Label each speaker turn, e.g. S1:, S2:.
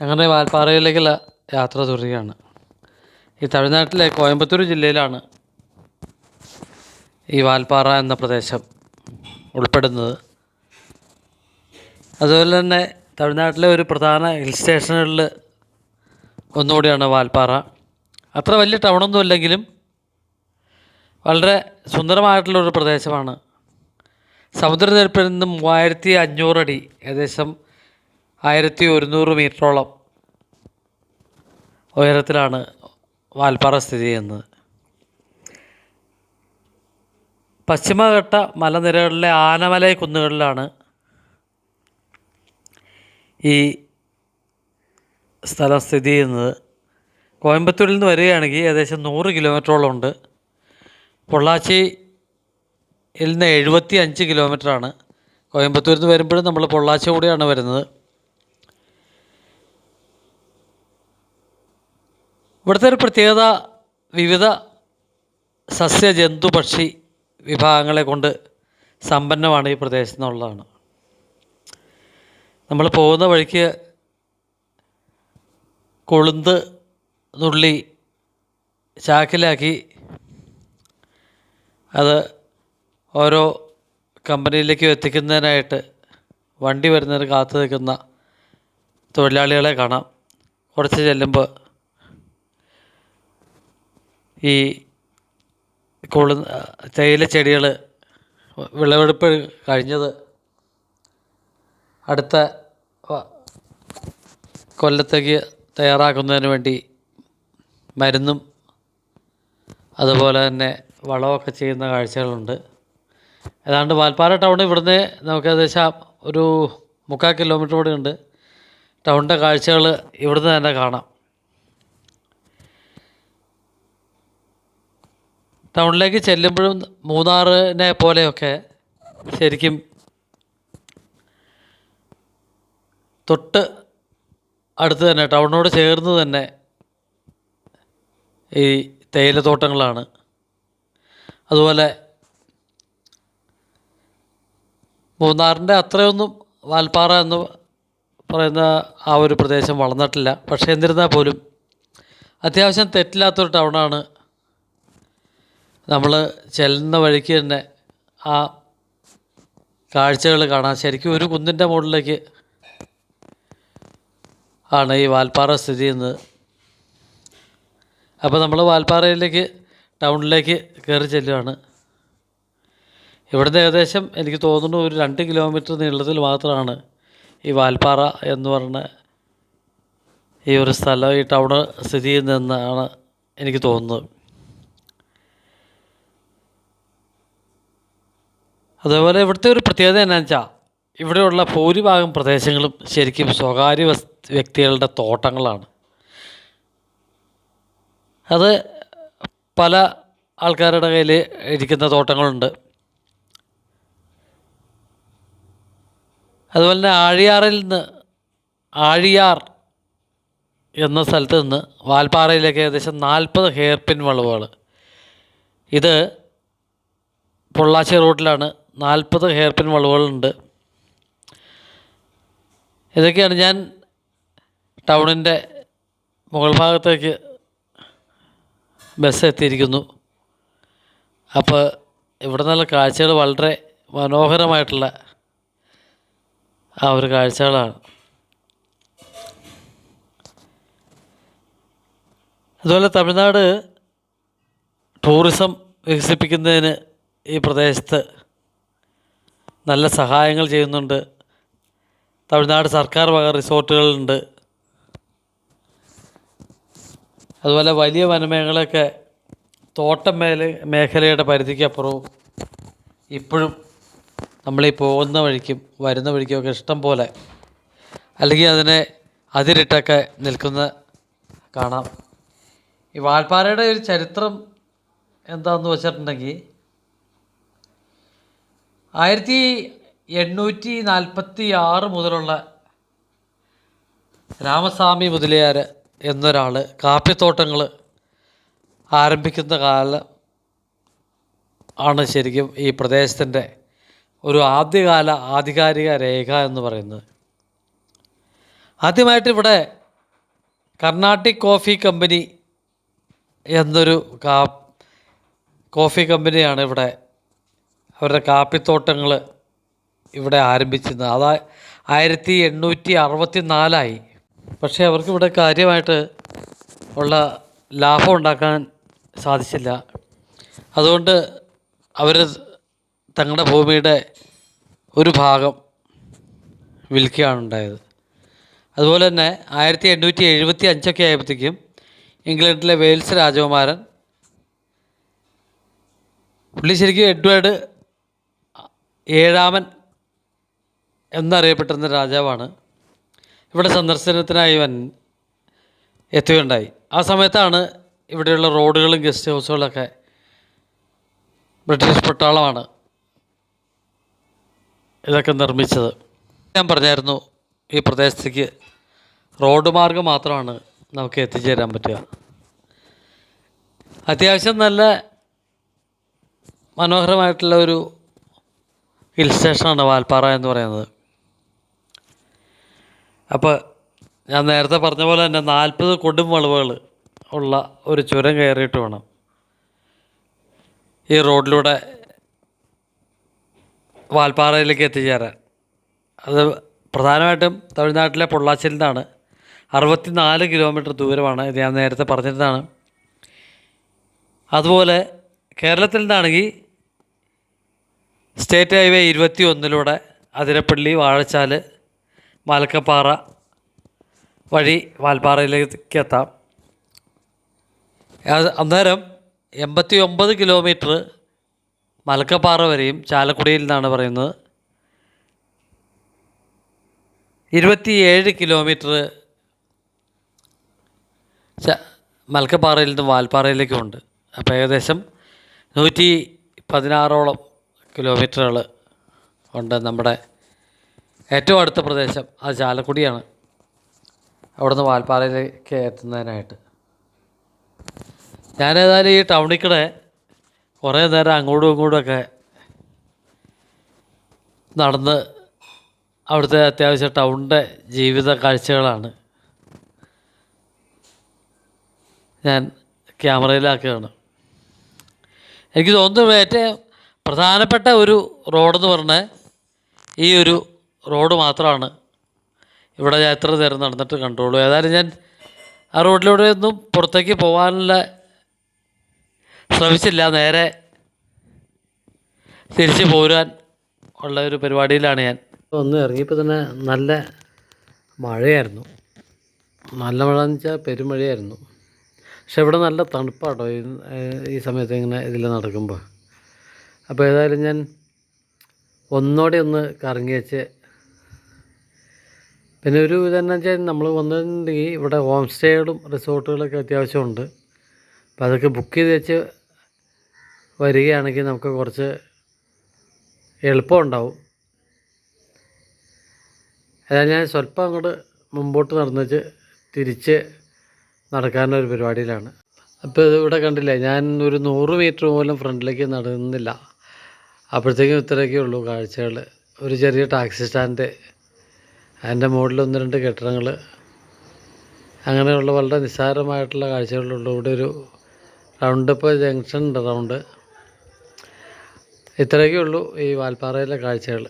S1: അങ്ങനെ വാൽപ്പാറയിലേക്കുള്ള യാത്ര തുടരുകയാണ്. ഈ തമിഴ്നാട്ടിലെ കോയമ്പത്തൂർ ജില്ലയിലാണ് ഈ വാൽപ്പാറ എന്ന പ്രദേശം ഉൾപ്പെടുന്നത്. അതുപോലെ തന്നെ തമിഴ്നാട്ടിലെ ഒരു പ്രധാന ഹിൽ സ്റ്റേഷനുകളിൽ ഒന്നുകൂടിയാണ് വാൽപ്പാറ. അത്ര വലിയ ടൗണൊന്നും ഇല്ലെങ്കിലും വളരെ സുന്ദരമായിട്ടുള്ളൊരു പ്രദേശമാണ്. സമുദ്രനിരപ്പിൽ നിന്ന് മൂവായിരത്തി അഞ്ഞൂറടി ഏകദേശം ആയിരത്തി ഒരുന്നൂറ് മീറ്ററോളം ഉയരത്തിലാണ് വാൽപ്പാറ സ്ഥിതി ചെയ്യുന്നത്. പശ്ചിമഘട്ട മലനിരകളിലെ ആനമലൈ കുന്നുകളിലാണ് ഈ സ്ഥലം സ്ഥിതി ചെയ്യുന്നത്. കോയമ്പത്തൂരിൽ നിന്ന് വരികയാണെങ്കിൽ ഏകദേശം നൂറ് കിലോമീറ്ററോളം ഉണ്ട്. പൊള്ളാച്ചിയിൽ നിന്ന് എഴുപത്തി അഞ്ച് കിലോമീറ്ററാണ്. കോയമ്പത്തൂരിൽ നിന്ന് വരുമ്പോഴും നമ്മൾ പൊള്ളാച്ചി കൂടിയാണ് വരുന്നത്. ഇവിടുത്തെ ഒരു പ്രത്യേകത വിവിധ സസ്യ ജന്തു പക്ഷി വിഭാഗങ്ങളെ കൊണ്ട് സമ്പന്നമാണ് ഈ പ്രദേശം നിന്നുള്ളതാണ്. നമ്മൾ പോകുന്ന വഴിക്ക് കൊളുന്ത് നുള്ളി ചാക്കിലാക്കി അത് ഓരോ കമ്പനിയിലേക്ക് എത്തിക്കുന്നതിനായിട്ട് വണ്ടി വരുന്നതിന് കാത്തു നിൽക്കുന്ന തൊഴിലാളികളെ കാണാം. കുറച്ച് ചെല്ലുമ്പോൾ ഈ കൊളു തേയില ചെടികൾ വിളവെടുപ്പ് കഴിഞ്ഞത് അടുത്ത കൊല്ലത്തേക്ക് തയ്യാറാക്കുന്നതിന് വേണ്ടി മരുന്നും അതുപോലെ തന്നെ വളമൊക്കെ ചെയ്യുന്ന കാഴ്ചകളുണ്ട്. ഏതാണ്ട് വാൽപ്പാറ ടൗൺ ഇവിടുന്ന് നമുക്ക് ഏകദേശം ഒരു മുക്കാൽ കിലോമീറ്റർ കൂടെ ഉണ്ട്. ടൗണിന്റെ കാഴ്ചകൾ ഇവിടുന്ന് തന്നെ കാണാം. ടൗണിലേക്ക് ചെല്ലുമ്പോഴും മൂന്നാറിനെ പോലെയൊക്കെ ശരിക്കും തൊട്ട് അടുത്ത് തന്നെ ടൗണിനോട് ചേർന്ന് തന്നെ ഈ തേയിലത്തോട്ടങ്ങളാണ്. അതുപോലെ മൂന്നാറിന്റെ അത്രയൊന്നും വാൽപ്പാറ എന്ന് പറയുന്ന ആ ഒരു പ്രദേശം വളർന്നിട്ടില്ല. പക്ഷേ എന്നിരുന്നാൽ പോലും അത്യാവശ്യം തെറ്റില്ലാത്തൊരു ടൗണാണ് നമ്മൾ ചെല്ലുന്ന വഴിക്ക് തന്നെ ആ കാഴ്ചകൾ കാണാൻ ശരിക്കും ഒരു കുന്നിന്റെ മുകളിലേക്ക് ആണ് ഈ വാൽപ്പാറ സ്ഥിതി ചെയ്യുന്നത്. അപ്പോൾ നമ്മൾ വാൽപ്പാറയിലേക്ക് ടൗണിലേക്ക് കയറി ചെല്ലുകയാണ് ഇവിടുന്ന് ഏകദേശം എനിക്ക് തോന്നുന്നു ഒരു രണ്ട് കിലോമീറ്റർ നീളത്തിൽ മാത്രമാണ് ഈ വാൽപ്പാറ എന്ന് പറഞ്ഞ ഈ ഒരു സ്ഥലം ഈ ടൗണ് സ്ഥിതി ചെയ്യുന്നതെന്നാണ് എനിക്ക് തോന്നുന്നത്. അതേപോലെ ഇവിടുത്തെ ഒരു പ്രത്യേകത എന്നാന്ന് വെച്ചാൽ ഇവിടെയുള്ള ഭൂരിഭാഗം പ്രദേശങ്ങളും ശരിക്കും സ്വകാര്യ വ്യക്തികളുടെ തോട്ടങ്ങളാണ്. അത് പല ആൾക്കാരുടെ കയ്യിൽ ഇരിക്കുന്ന തോട്ടങ്ങളുണ്ട്. അതുപോലെ തന്നെ ആഴിയാറിൽ നിന്ന് ആഴിയാർ എന്ന സ്ഥലത്ത് നിന്ന് വാൽപ്പാറയിലേക്ക് ഏകദേശം നാൽപ്പത് ഹെയർ പിൻ വളവുകൾ ഇത് പൊള്ളാച്ചി റൂട്ടിലാണ് നാൽപ്പത് ഹെയർ പിൻ വളവുകളുണ്ട്. ഇതൊക്കെയാണ് ഞാൻ ടൗണിന്റെ മുകൾ ഭാഗത്തേക്ക് ബസ് എത്തിയിരിക്കുന്നു. അപ്പോൾ ഇവിടെ നിന്നുള്ള കാഴ്ചകൾ വളരെ മനോഹരമായിട്ടുള്ള ആ ഒരു കാഴ്ചകളാണ്. അതുപോലെ തമിഴ്നാട് ടൂറിസം വികസിപ്പിക്കുന്നതിന് ഈ പ്രദേശത്ത് നല്ല സഹായങ്ങൾ ചെയ്യുന്നുണ്ട്. തമിഴ്നാട് സർക്കാർ വക റിസോർട്ടുകളുണ്ട്. അതുപോലെ വലിയ വനമേഖലയൊക്കെ തോട്ടം മേല മേഖലയുടെ പരിധിക്കപ്പുറവും ഇപ്പോഴും നമ്മളീ പോകുന്ന വഴിക്കും വരുന്ന വഴിക്കും ഒക്കെ ഇഷ്ടം പോലെ അല്ലെങ്കിൽ അതിനെ അതിരിട്ടൊക്കെ നിൽക്കുന്ന കാണാം. ഈ വാൽപ്പാറയുടെ ഒരു ചരിത്രം എന്താണെന്ന് വെച്ചിട്ടുണ്ടെങ്കിൽ ആയിരത്തി എണ്ണൂറ്റി നാൽപ്പത്തി ആറ് മുതലുള്ള രാമസ്വാമി മുതലിയാർ എന്നൊരാൾ കാപ്പിത്തോട്ടങ്ങൾ ആരംഭിക്കുന്ന കാലം ആണ് ശരിക്കും ഈ പ്രദേശത്തിന്റെ ഒരു ആദ്യകാല ആധികാരിക രേഖ എന്ന് പറയുന്നത്. ആദ്യമായിട്ട് ഇവിടെ കർണാട്ടിക് കോഫി കമ്പനി എന്നൊരു കാ കോഫി കമ്പനിയാണ് ഇവിടെ അവരുടെ കാപ്പിത്തോട്ടങ്ങൾ ഇവിടെ ആരംഭിച്ചത് അതാ ആയിരത്തി എണ്ണൂറ്റി അറുപത്തി നാലായി പക്ഷേ അവർക്ക് ഇവിടെ കാര്യമായിട്ട് ഉള്ള ലാഭം ഉണ്ടാക്കാൻ സാധിച്ചില്ല. അതുകൊണ്ട് അവർ തങ്ങളുടെ ഭൂമിയുടെ ഒരു ഭാഗം വിൽക്കുകയാണ് ഉണ്ടായത്. അതുപോലെ തന്നെ ആയിരത്തി എണ്ണൂറ്റി എഴുപത്തി അഞ്ചൊക്കെ ആയപ്പോഴത്തേക്കും ഇംഗ്ലണ്ടിലെ വെയിൽസ് രാജകുമാരൻ പുള്ളി ശരിക്കും എഡ്വേർഡ് ഏഴാമൻ എന്നറിയപ്പെട്ടിരുന്ന രാജാവാണ്. ഇവിടെ സന്ദർശനത്തിനായി ഇവൻ എത്തുകയുണ്ടായി ആ സമയത്താണ് ഇവിടെയുള്ള റോഡുകളും ഗസ്റ്റ് ഹൗസുകളൊക്കെ ബ്രിട്ടീഷ് പട്ടാളമാണ് ഇതൊക്കെ നിർമ്മിച്ചത്. ഞാൻ പറഞ്ഞായിരുന്നു ഈ പ്രദേശത്തേക്ക് റോഡ് മാർഗം മാത്രമാണ് നമുക്ക് എത്തിച്ചേരാൻ പറ്റുക. അത്യാവശ്യം നല്ല മനോഹരമായിട്ടുള്ള ഒരു ഹിൽ സ്റ്റേഷനാണ് വാൽപ്പാറ എന്ന് പറയുന്നത്. അപ്പോൾ ഞാൻ നേരത്തെ പറഞ്ഞ പോലെ തന്നെ നാൽപ്പത് കൊടും വളവുകൾ ഉള്ള ഒരു ചുരം കയറിയിട്ട് വേണം. ഈ റോഡിലൂടെ വാൽപ്പാറയിലേക്ക് എത്തിച്ചേരാൻ. അത് പ്രധാനമായിട്ടും തമിഴ്നാട്ടിലെ പൊള്ളാച്ചിൽ നിന്നാണ്. അറുപത്തിനാല് കിലോമീറ്റർ ദൂരമാണ് ഇത് ഞാൻ നേരത്തെ പറഞ്ഞിരുന്നതാണ്. അതുപോലെ കേരളത്തിൽ നിന്നാണെങ്കിൽ സ്റ്റേറ്റ് ഹൈവേ ഇരുപത്തി ഒന്നിലൂടെ അതിരപ്പള്ളി വാഴച്ചാൽ മലക്കപ്പാറ വഴി വാൽപ്പാറയിലേക്ക് എത്താം അന്നേരം എൺപത്തി ഒമ്പത് കിലോമീറ്റർ മലക്കപ്പാറ വരെയും ചാലക്കുടിയിൽ നിന്നാണ് പറയുന്നത്. ഇരുപത്തിയേഴ് കിലോമീറ്റർ മലക്കപ്പാറയിൽ നിന്ന് വാൽപ്പാറയിലേക്കുമുണ്ട്. അപ്പോൾ ഏകദേശം നൂറ്റി പതിനാറോളം കിലോമീറ്ററുകൾ ഉണ്ട് നമ്മുടെ ഏറ്റവും അടുത്ത പ്രദേശം അത് ചാലക്കുടിയാണ്. അവിടുന്ന് വാൽപ്പാറയിലേക്ക് എത്തുന്നതിനായിട്ട്. ഞാനേതായാലും ഈ ടൗണിൽ കുറേ നേരം അങ്ങോട്ടും ഇങ്ങോട്ടുമൊക്കെ നടന്ന് അവിടുത്തെ അത്യാവശ്യം ടൗണിന്റെ ജീവിത കാഴ്ചകളാണ്. ഞാൻ ക്യാമറയിലാക്കുകയാണ്. എനിക്ക് തോന്നുന്നു ഏറ്റവും പ്രധാനപ്പെട്ട ഒരു റോഡെന്ന് പറഞ്ഞാൽ ഈ ഒരു റോഡ് മാത്രമാണ്. ഇവിടെ ഞാൻ എത്ര നേരം നടന്നിട്ട് കണ്ട്രോൾ ഏതായാലും ഞാൻ ആ റോഡിലൂടെ ഒന്നും പുറത്തേക്ക് പോകാനുള്ള ശ്രമിച്ചില്ല. നേരെ തിരിച്ച് പോരാൻ ഉള്ള ഒരു പരിപാടിയിലാണ് ഞാൻ. ഒന്ന് ഇറങ്ങിയപ്പോൾ തന്നെ നല്ല മഴയായിരുന്നു. നല്ല മഴ എന്ന് വെച്ചാൽ പെരുമഴയായിരുന്നു. പക്ഷെ ഇവിടെ നല്ല തണുപ്പാട്ടോ ഈ സമയത്ത് ഇങ്ങനെ ഇതിൽ നടക്കുമ്പോൾ അപ്പോൾ ഏതായാലും ഞാൻ ഒന്നോടെ ഒന്ന് കറങ്ങി വെച്ച് പിന്നെ ഒരു ഇതെന്നു വെച്ചാൽ നമ്മൾ വന്നിട്ടുണ്ടെങ്കിൽ ഇവിടെ ഹോം സ്റ്റേകളും റിസോർട്ടുകളൊക്കെ അത്യാവശ്യമുണ്ട്. അപ്പോൾ അതൊക്കെ ബുക്ക് ചെയ്ത് വെച്ച് വരികയാണെങ്കിൽ നമുക്ക് കുറച്ച് എളുപ്പമുണ്ടാവും അതായത് ഞാൻ സ്വല്പം അങ്ങോട്ട് മുമ്പോട്ട് നടന്നിട്ട് തിരിച്ച് നടക്കാനൊരു പരിപാടിയിലാണ്. അപ്പോൾ ഇവിടെ കണ്ടില്ലേ ഞാൻ ഒരു നൂറ് മീറ്റർ പോലും ഫ്രണ്ടിലേക്ക് നടന്നില്ല. അപ്പോഴത്തേക്കും ഇത്രയൊക്കെ ഉള്ളൂ കാഴ്ചകൾ ഒരു ചെറിയ ടാക്സി സ്റ്റാൻഡ് അതിന്റെ മുകളിൽ ഒന്ന് രണ്ട് കെട്ടിടങ്ങൾ അങ്ങനെയുള്ള വളരെ നിസ്സാരമായിട്ടുള്ള കാഴ്ചകളുള്ളൂ. ഇവിടെ ഒരു റൗണ്ട് ഇപ്പോൾ ജംഗ്ഷൻ ഉണ്ട് റൗണ്ട് ഇത്രയൊക്കെ ഉള്ളൂ ഈ വാൽപ്പാറയിലെ കാഴ്ചകൾ